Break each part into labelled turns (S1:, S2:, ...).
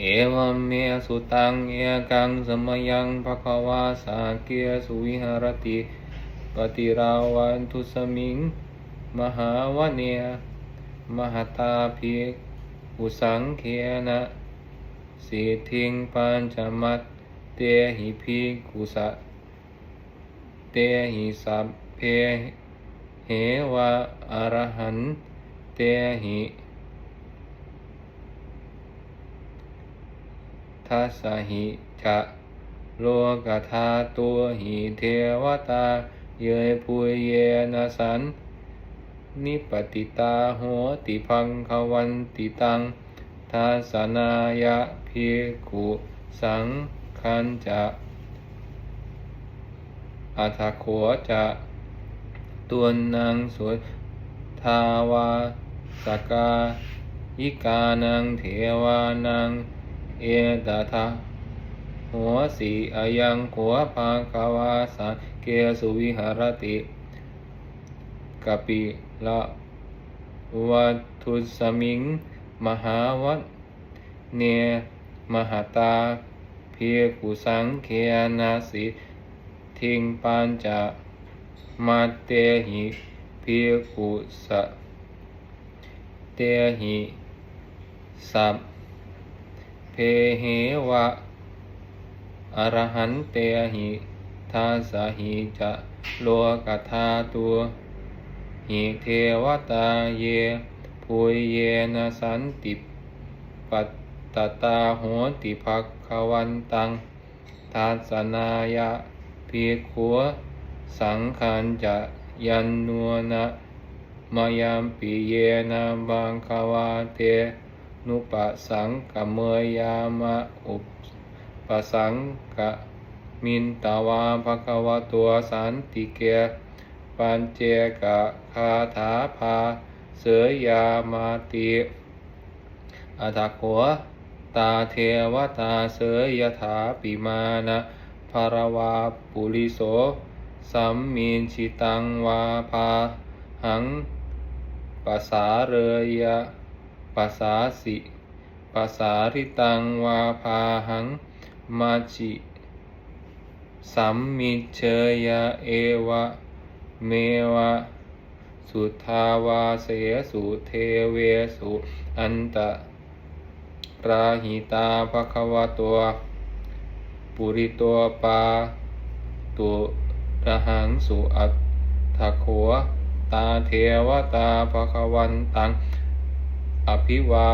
S1: เอวัมเมสุตังเอกังสมยังภควาสาเกสุวิหารติปฏิราวันทุสมิง มหาวเนียมหตาภิกขุสังเคนะสิทธิงปัญจมัตเตหิภิกขุสะเตหิสัพเพเหวะอรหันเตหิ ทัสหิจะ โลกธาตัวหิเทวตา เยยปุยเยนะสัน นิปติตาโหติพังควันติตังทัสนายะภิกขุสังคันจะอัทโขจะตัวนางสุทาวาสกายิกานังเทวานัง เอตทะหัวสีอายังขัวภาคาวาสาเกสุวิหารติกปิละวัตุสมิง มหาวัดเนมหาตา เพียกุสังเคนาสิทิงปัญจะมาเตหิเพียกุสะเตหิสัพ เพเหวะอรหันเตหิทาสาหิจะโลกธาตัวหิเทวตาเยภูยเยนะสันติปัตตตาโหติภคขวันตังทาสนายะพีขัวสังขันจะยันนัวนะมายามปิเยนะบังควาเต นุปสังกเมยามะอุปสังกมินตาวาภควะตัวสันติเกปัญเจกะคาถาภาเสยยามาติอัตโขตาเทวตาเสยยถาปิมานะภารวาปุริโสสัมมีนชิตังวาภาหังปัสสาเรยะ ปัสสาสิปัสสาริตังวาพาหังมาจิสัมมิเชยะเอวะเมวะสุทาวาเสสุเทเวสุอันตะราหิตาภควตัว ปุริตัวปาตุระหังสุอัตถโขตาเทวตาภควันตัง อภิวา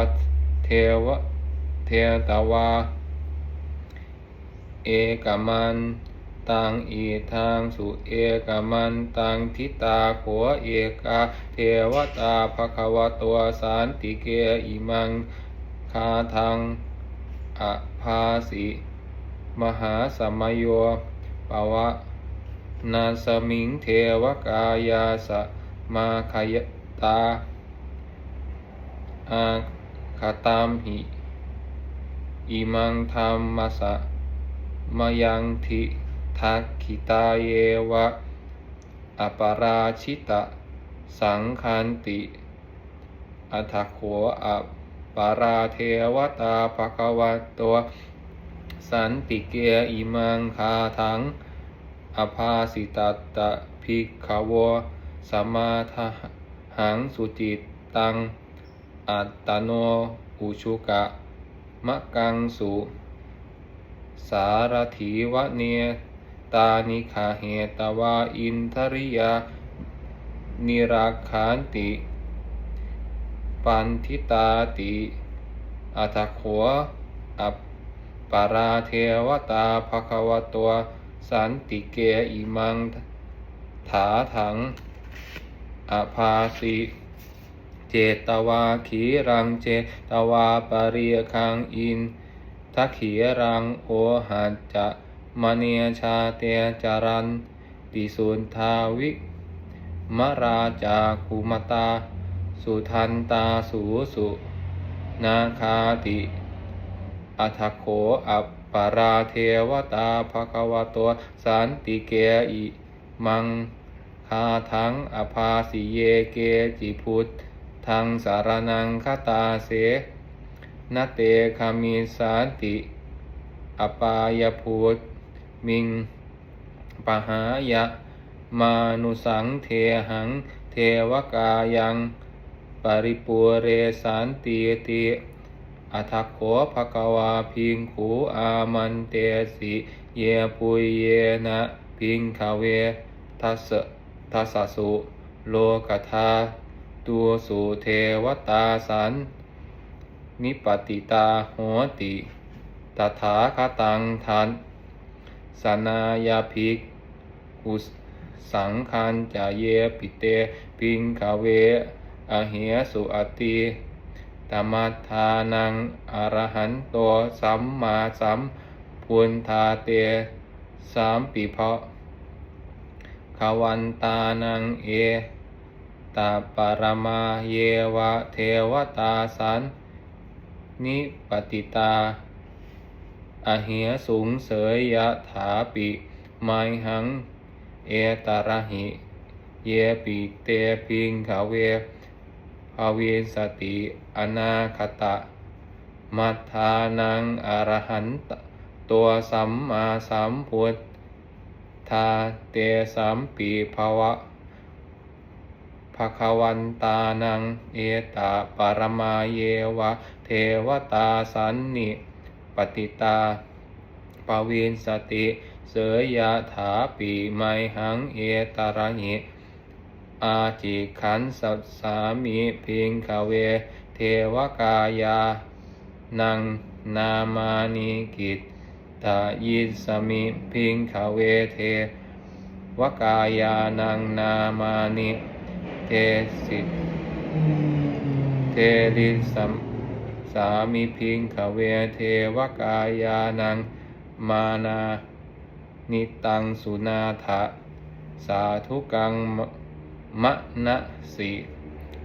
S1: เทวเทตวา เอกมันตังอีทางสุเอกมันตังทิตาโขเอกาเทวตาภควตัวสานติเกอิมังคาทังอภาสิมหาสมโยปวะนาสมิงเทวกายาสมาขยตา อาคาตามหิอิมังธรรมสะมายังทิทักขิตาเยวะ อปาราชิตะ สังคันติ อัตโขอัปปาราเทวตาภควะตัว สันติเกียอิมังคาทัง อภาสิตตะภิกขวสมาทหังสุจิตตัง อัตตโนอุชุกะมะกังสุ สารถีวะเนตานิขาเหตวาอินทริยา นิรักขันติ ปันทิตาติอัตโขอัปปาราเทวตาภควตัว สันติเกอิมัง ถาถังอภาสิ เจตวาขีรังเจตวาปาริยคังอินทักขีรังโอหัจจะมเนียชาเตจารันติสุนทาวิมราจาคุมตา สุทันตาสูสุนาคาติอัทโขอัปปาราเทวตาภควตัวสันติเกอิมังคาทังอภาสิเยเกจิพุทธ งสารนังคตาเสนเตคามิสาติ อปายภูตมิง ปหายะ มานุสังเทหัง เทวกายัง ปริปุเรสันติติอัทโขภกวาพิงขูอามันเตสิ เยปุยเยนะพิงคาเวทัสทัสสสุโลกธา ตัวสุเทวตาสัน นิปติตาโหติตถาคตังทันสนายาภิกขุสังคันจาเยปิเตพิงคาเวอเหสุอติตมัทานังอรหันโตสัมมาสัมพุนธาเตสามปิเพาะขวันตานังเอ ตาปรมาเยวะเทวตาสันนิปติตาอเหสูงเสยยะถาปิไมหัง เอตาระหิ เยปิเตพิงขเวภาเวสติอนาคตะ มัทธานังอรหันตตัวสัมมาสัมพุทธาเตสัมปีภวะ ภควันตานัง เอตาปรมาเยวะ เทวตาสันนิปติตาปวินสติ เสยยะถาปีไมหังเอตาระหิอาจิขันสัสสามิพิงคเว เทวกายา นังนามานิกิตตายิสมิพิงคเวเทวกายานังนามานิ เทสิเทริสัมสามิพิงคเวเทวกายานังมานานิตังสุนาถะสาธุกังมะนะสิ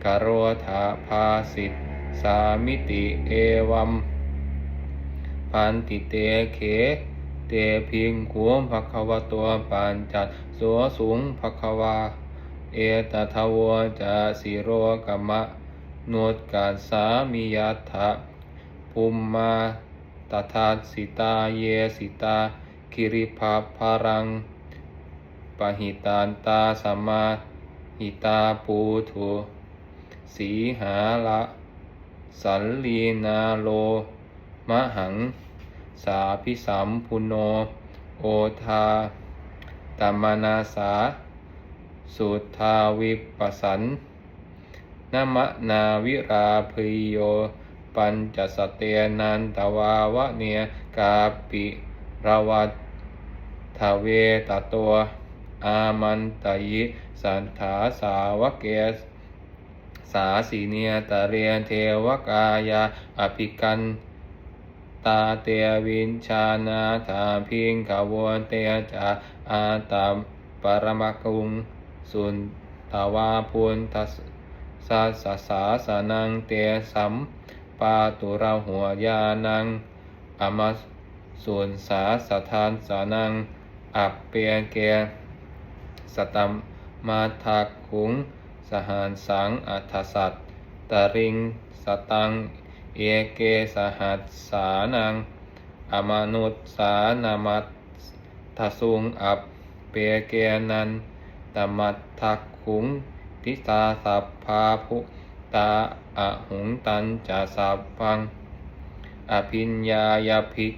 S1: กโรธาภาสิสามิติเอวัมพันติเตเขเตพิงขวมภควตัวปัญจัดสัวสูงภควา เอตทาวจะสิโรกมะนวดกาสามิยัตถะภูมมาตถาสิตาเยสิตาคิริภาภารังปหิตานตาสมาหิตาปูถุสีหาละสัลลีนาโล มหัง สาพิสัมพุโน โอทาตมนาสา สุทาวิปสันนมะนาวิราพิโย ปัญจสเตนันตวาวะเนียกาปิราวัตทเวตตัว อามันตยิสันถาสาวเกสสาสีเนียตะเรียนเทวกายาอภิกันตาเตวินชานาถาพิงขวเตจาอาตามปรมกุง สุนตาวาพุนทัสสาสสาสนังเตสัมปาตุราหัวยานังอมัสส่วนสาสทานสานัง อับเปียเกสตัมมาทักขุง สหานสังอัทสัตตริงสตัง เอเกสหัสสานัง อมนุษสานามัตทสุงอับเปียเกนัน ตมัตทักขุงทิตาสัพพาภุตาอะหุงตันจะสัพพัง อภิญญายาภิก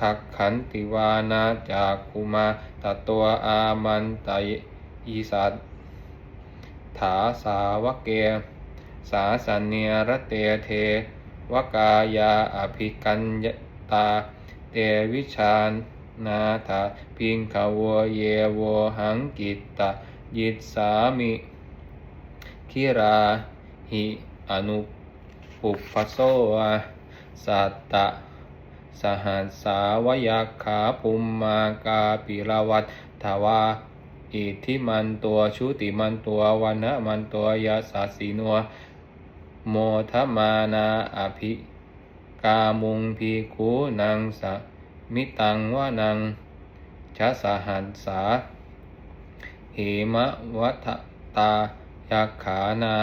S1: ขักขันติวานาจากคุมาตตัวอามันตยอีสัตถาสาวเก สาสันเนรเตเทวกายาอภิกัญญตา เตวิชาน นาถาพิงขาวเยวหังกิตตยิตสามิคิราหิอนุปุปปโสสัตตะสหัสสาวยาขาภูมมากาปิรวัตถวาอิทธิมันตัวชุติมันตัววันนะมันตัวยาสาสีนัวโมทมานาอภิกามุงพีคูนังสะ มิตังวานังชะสหันสาเหมะวัฏตายาขานา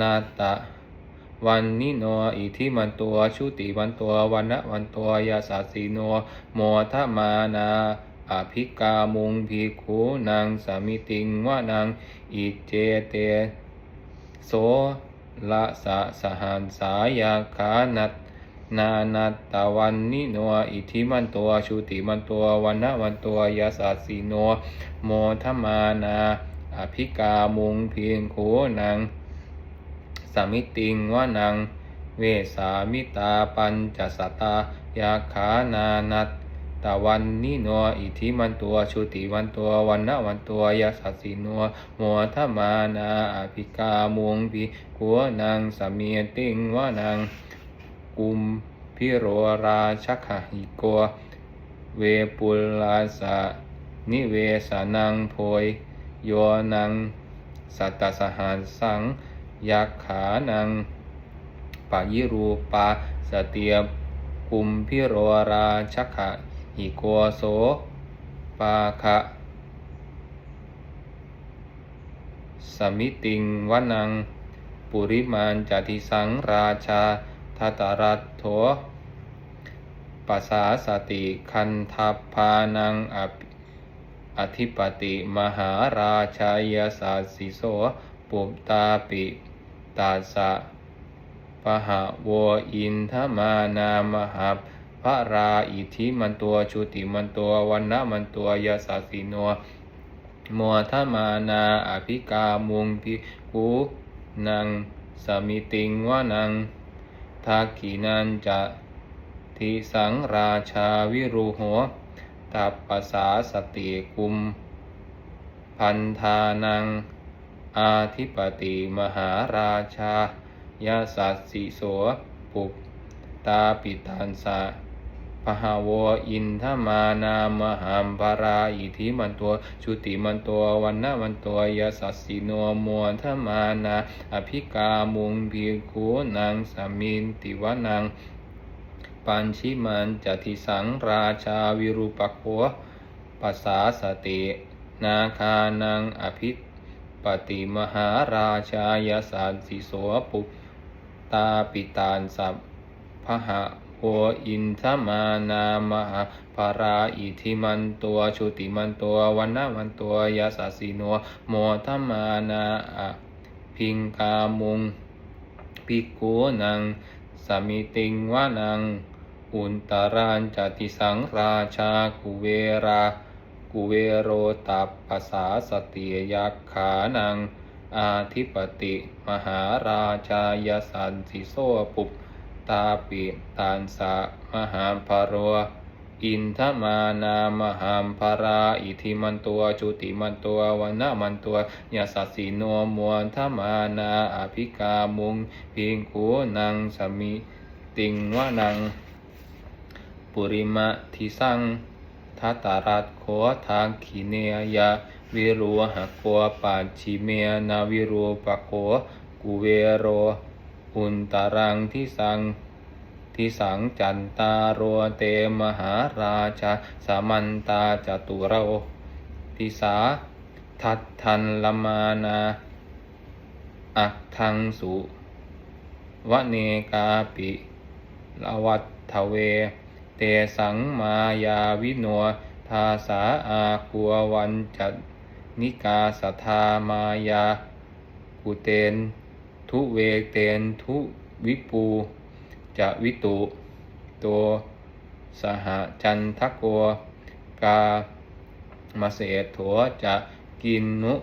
S1: นาตะ วันนิโนอิทิมันตัวชุติวันตัววันนะวันตัวยาสัสสีโนโมทมานาอภิกามุงภิกขุนางสามิติงวะนางอิเจเตโสละสะสหันสายาขานัต นานัตตะวันนิโนอิทิมันตัวชุติมันตัววันนะวันตัวยาสัสสีโนโมทมานาอภิกามุงเพียงโขนางสามิติงวะนางเวสามิตาปัญจสตายาขานานัตตะวันนิโนอิทิมันตัวชุติวันตัววันนะวันตัวยาสัสสีโนโมทมานาอภิกามุงพีขัวนางสามีติงวะนาง กุมพิโรราชคหิโก เวปุลาสะนิเวสานังโพยโยนัง สัตตสหัสสังยักขานังปายิรูปาสเตียกุมพิโรราชคหิโกโสปาคะสมิติงวนัง ปุริมานจติสังราชา ทัตรัตโถปัสสาสติคันทพานังอภิอธิปติมหาราชายาสาสิโสปุปตาปิตาสะปะหะโวอินทมานามหาพระราอิทธิมันตัวชุติมันตัววันนะมันตัวยาสาสิโนมัวทมานาอภิกามุงพิกูนังสมิติงวะนัง ทักขินันจะทิสังราชาวิรูหัวตับปสาสติกุม พันธานัง อาธิปติมหาราชายาสัสสิโสปุกตาปิตันสะ พหาวอินทมานามหัมปาราอิทิมันตัวชุติมันตัววันนะมันตัวยาสัสสิโนมวลทมานาอภิกามุงพีคูนางสามินติวนังปัญชิมันจติสังราชาวิรูปโขปัสสาสตินาคานังอภิปติมหาราชายาสันสิโสปุปตาปิตานสัพพหะ โหอินทมานามหาภาราอิทิมันตัวชุติมันตัววันนะมันตัวยาสัสสิโนโมทมานาอะพิงกามุงปิกูนังสมิติงวานัง อุนตารานจติสังราชากุเวรากุเวโรตัปปสาสติยักขานัง อาธิปติ มหาราชายสันสิโสปุป ตาปิตานสะมหามภารวอินทมานามหามภราอิทิมันตัวจุติมันตัววันนะมันตัวยาสัสสีโนมวลทมานาอภิกามุงพิงคูนังสมิติงวะนัง ปุริมะทิสังทัตตารัตโคทางขีเนยะวิรุหะโกปัจฉิเมนาวิรูปะโคกุเวโร อุนตารังทิสังทิสังจันตาโรเตมหาราชาสามันตาจตุระโอทิสาทัตทันลมานาอักทังสุวะเนกาปิลวัตทเว เตสังมายาวิโนทาสาอาคัววันจัดนิกาสทามายากุเตน ทุเวเตนทุวิปูจะวิตุโตสหจันทโกกามาเสโถจะกินนุ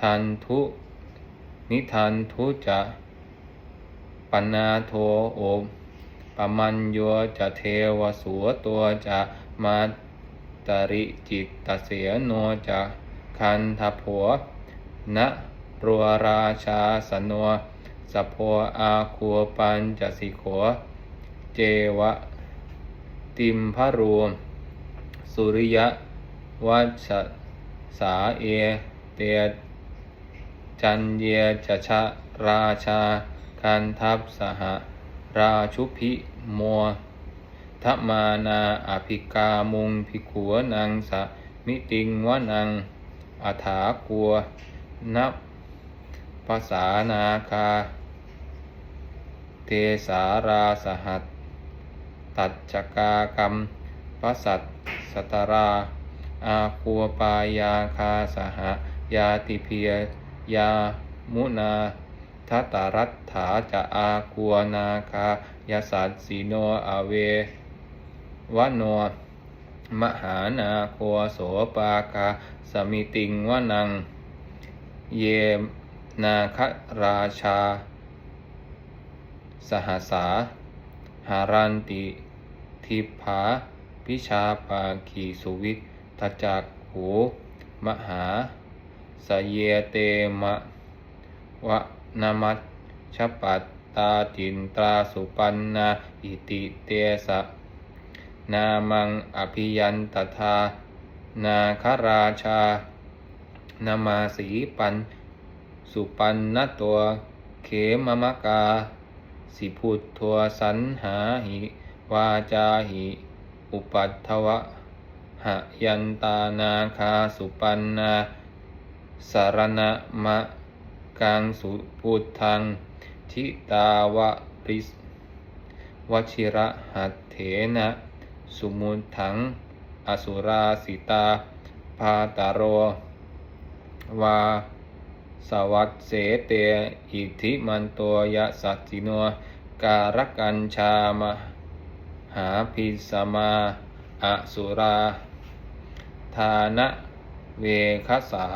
S1: ทันทุนิทันทุจะปันาโทโอมปมัญโยจะเทวสัวตัวจะมาตริจิตตเสียโนจะคันทผัวนะรัวราชาสนว สะโพอาคัวปัญจสิโข เจวะ ติมพรวม สุริยะ วัชสาเอ เตจันเยจชะราชา คันทัพสหราชุพิมัวทมานาอภิกามุงพิขัวนางสะมิติงวนังอัฐากัว นับภาษานาคา เทสาราสหัสตัดจกากรรมปัสสัตสตรา อาคูปายาคาสหยาติเพียยามุนาทัตารัตถาจะอาคัวนาคายาสัตสีโนอเววโนมหานาโคโสปาคาสมิติงวนัง เยนาคราชา สหสา หารันติ ทิพาพิชาปาขีสุวิทจักหู มหาสเยเตมะวะนามัชชปัตตาจินตราสุปันนาอิติเตสะ นามังอภิยันตถานาคราชา นามาสีปัน สุปันนตัว เขมมะกา สิพุทธัวสันหาหิ วาจาหิ อุปัตถวะหยันตานาคาสุปันนาสารณะมะกังสุพุทธัง ทิตาวะริสวชิระหัตเถนะ สุมุทัง อสุราสิตา พาตาโรวา สวัสเสเตอิทิมันตัวยะสัจจิโนการกัญชามหาพิสมาอสุราทานะเวคสา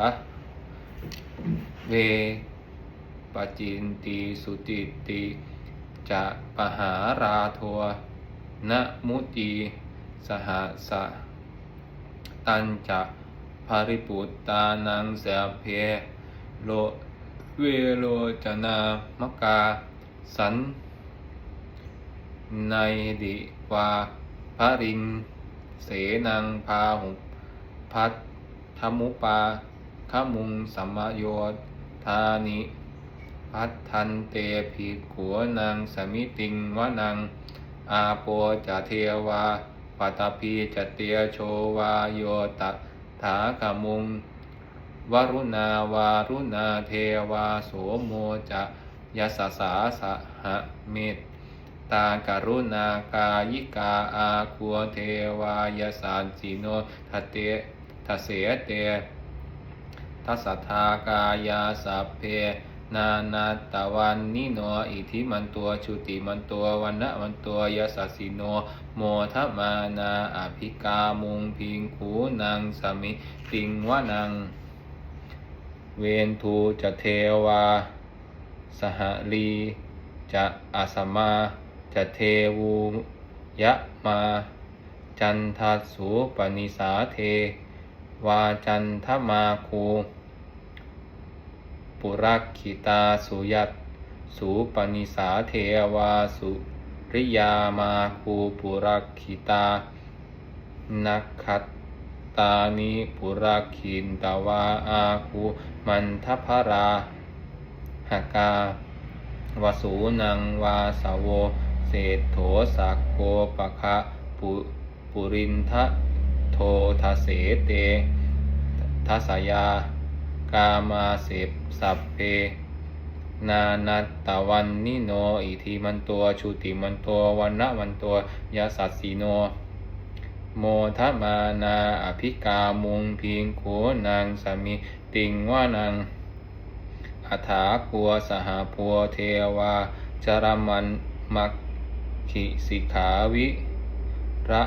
S1: เวปจินตีสุติติจะปหาราโทนะมุตีสหสะตันจะภริปุตตานังเสเพ โลเวโลจนามกา สันในดิวาภริง เสนังพาหุพัทธมุปาขมุงสัมโยธานิพัทันเตภิขัวนางสมิติงวนัง อาโปจะเทวาปัตตพีจะเตียโชวาโยตถาขมุง วรุณาวารุณาเทวาโสโมจะยสสาสหะเมตตาการุณากายิกาอาคัวเทวายสานสิโนทเตทเสเตทัสสทากายาสัพเพนานาตะวันนิโนอิทิมันตัวชุติมันตัววันนะมันตัวยาสัสิโน โมทมานาอภิกามุงพิงขูนางสมิติงวะนัง เวนทูจะเทวา สหลีจะอาสมาจะเทวูยะมา จันทัสสุปนิสาเท วาจันทมาคูปุรักขิตาสุยัตสุปนิสาเทวาสุริยามาคูปุรักขิตา นักขัตตานิปุรักขินตวาอาคู มันทัพราหกาวสูนังวาสาวโวเศรษโถสักโกปะคะปุปุรินทะโททะเสเตทัสยา กามาเสพสัพเพ นานัตตะวันนิโน อิทิมันตัวชุติมันตัววันนะมันตัวยาสัสสีโน โมทมานาอภิกามุงพิงโขนางสมิ ติงว่านังอัฐาคัวสหพัวเทวาจรมันมักขิสิขาวิระ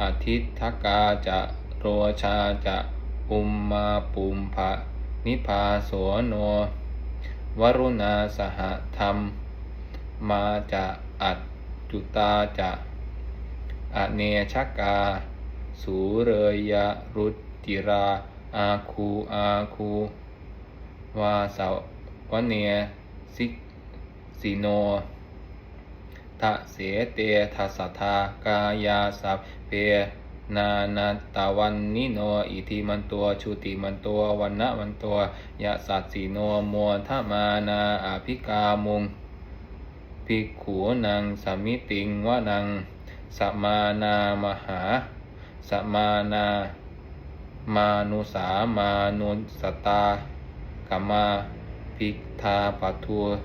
S1: อาทิตทกาจะโรชาจะอุมมาปุมภะนิพาโสโน วรุณาสหธรรม มาจะอัตจุตาจะอเนชกา สูเรยรุติรา อาคูอาคูวาสาวเนียสิสิโนทะเสเตทัสทากายาสัพเพนานาตาวันนิโนอิทิมันตัวชุติมันตัววันนะมันตัวยะสัตสีโนโมทมานาอภิกามุงภิกขูนังสมิติงวนังสมานา มหาสมานา มานุสามานุสตากมาภิกทาปัทุส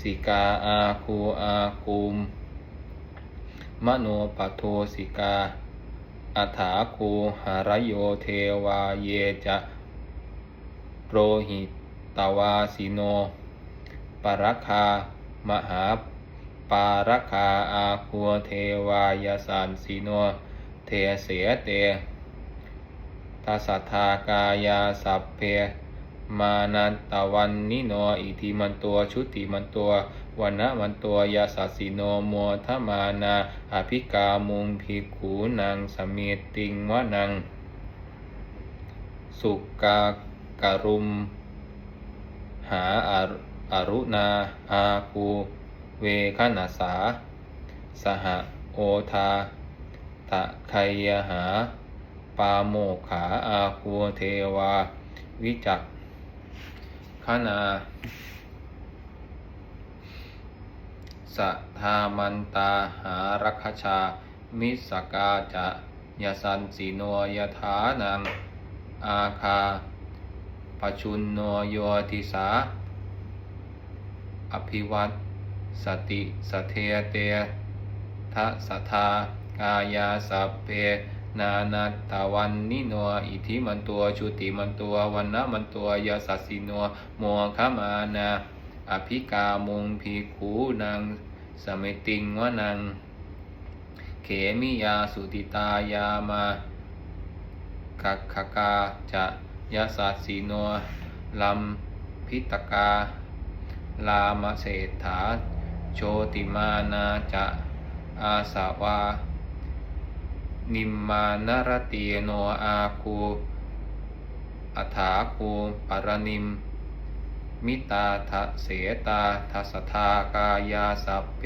S1: สิกาอาคูอาคูมมโนปโทสิกาอัฏฐาคูหารโยเทวาเยจะโปรหิตวาสิโน ปรคามหาปารคาอาคูเทวายสันสิโน เทเสเต ทัสสทากายาสัพเพมานันตวันนิโนอิทิมันตัวชุติมันตัววันะมันตัวยาสัสสิโนโมทมานาอภิกามุงภิกขูนางสเมติงวะนัง สุกาการุม หาอารุณาอาคูเวคนาสา สหโอทาตะไคยหา ปาโมกขา อาคูเทวา วิจักขนาสัทธามันตาหารัคชา มิสกาจะยสันสีโนยถานัง อาคาปชุนโนโยติสา อภิวัตสติสเทเตทะสัทากายาสัพเพ นานาตาวันนิโนอิทิมันตัวชุติมันตัววันนะมันตัวยาสัสสิโนโมคมานาอภิกามุงพีขูนางสเมติงวนัง เขมิยาสุติตายามากักคกาจะยาสัสสิโนลัมพิตกา ลามเศรษฐา โชติมานาจะอาสาวา นิมมานรตีโนอาคูอัฐาคูปรนิม มิตาทะเสตาทัสทากายาสัพเพ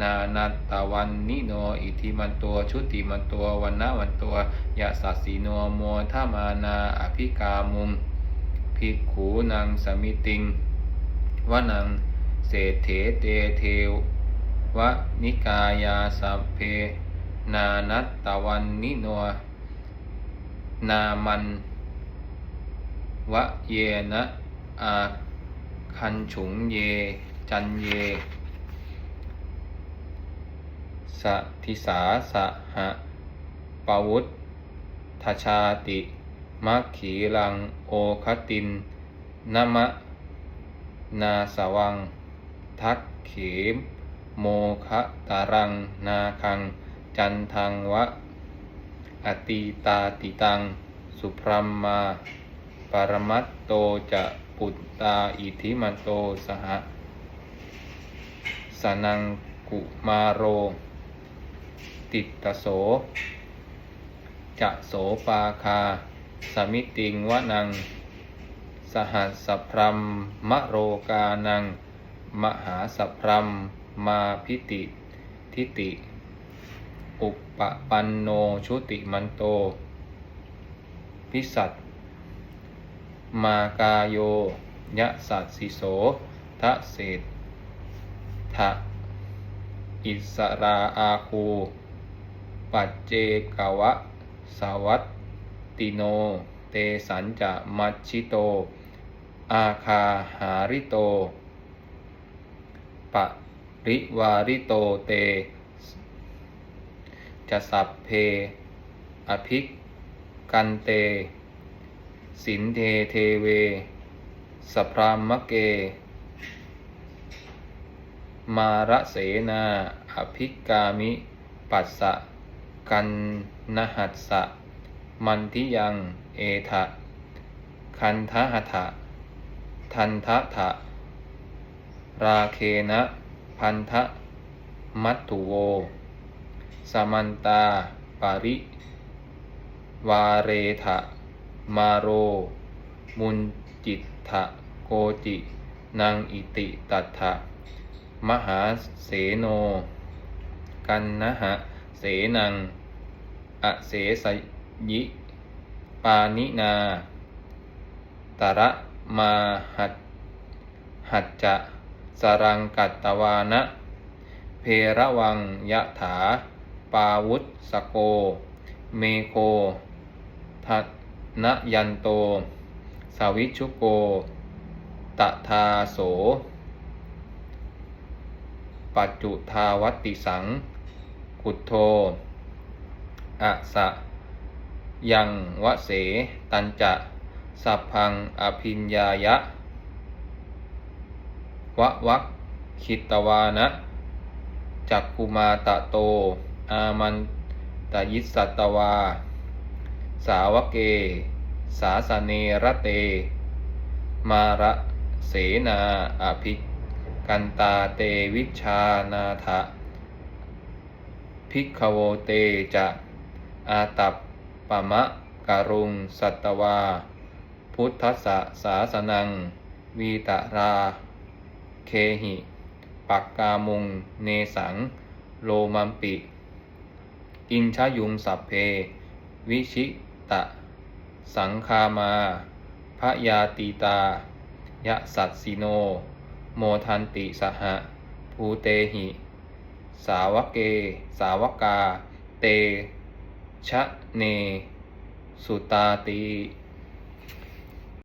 S1: นานัตตวันนิโน อิทิมันตัวชุติมันตัววันนะวันตัวยาสัสสีโนโมทามานาอภิกามุงภิกขูนางสมิติงวนังเศรษฐเตเทวะนิกายาสัพเพ นานัตตวันนิโนนามันวะเยนะอาคันฉุงเย จันเยสทิสาสะหะปวุฒทชาติมัคขีลังโอคตินนมะนาสวัง ทักเขมโมคะตารังนาคัง จันทังวะ อติตาติตัง สุพรมมา ปรมัตโตจะปุตตาอิทิมันโตสหสนังกุมาโร ติตโส จะโสปาคา สมิติงวะนัง สหัสสพรัมมะโรกานัง มหาสพรัมมาพิติทิติ อุปปปันโนชุติมันโต พิสัตมากาโย ยะสัสสิโสทะเศษทะอิสราอาคู ปัจเจกวะ สวัตติโน เตสัญจะมัชชิโต อาคาหาริโตปริวาริโตเต จะสัพเพ อภิกกันเต สินเทเทเว สพรามเก มาระเสนา อภิกามิ ปัสสะ กันนหัสสะ มันทิยัง เอทะ คันทะหะทะทันทะทะราเคนะ พันทะมัตถุโว สมันตา ปาริ วาเรทะมาโร มุนจิตทะโกจิ นางอิติตัตถะมหาเสโน กันนะหะ เสนัง อเสสยิ ปานินาตระมาหัดหัจจะสรังกัตตวานะ เพระวังยะถา ปาวุตสโก เมโคทันยันโตสาวิชุโก ตทาโส ปัจจุทาวัติสัง กุทโธอะสะ ยังวะเส ตันจะสัพพังอภิญญายะ วะวักคิตวานะจักคุมาตะโต อามันตยิสสัตตวา สาวกเก สาสเนระเต มาระเสนาอภิกันตาเตวิชานาทะภิกขโวเตจะอาตัปปะมะการุงสัตวา พุทธสสะสาสนัง วีตรา เคหิ ปักกามุง เนสัง โลมัมปิ อินชยุงสัพเพ วิชิตะ สังคามาพระยาตีตา ยะสัตสิโน โมทันติสหะ ภูเตหิ สาวกเก สาวกา เต ชะเน สุตาตี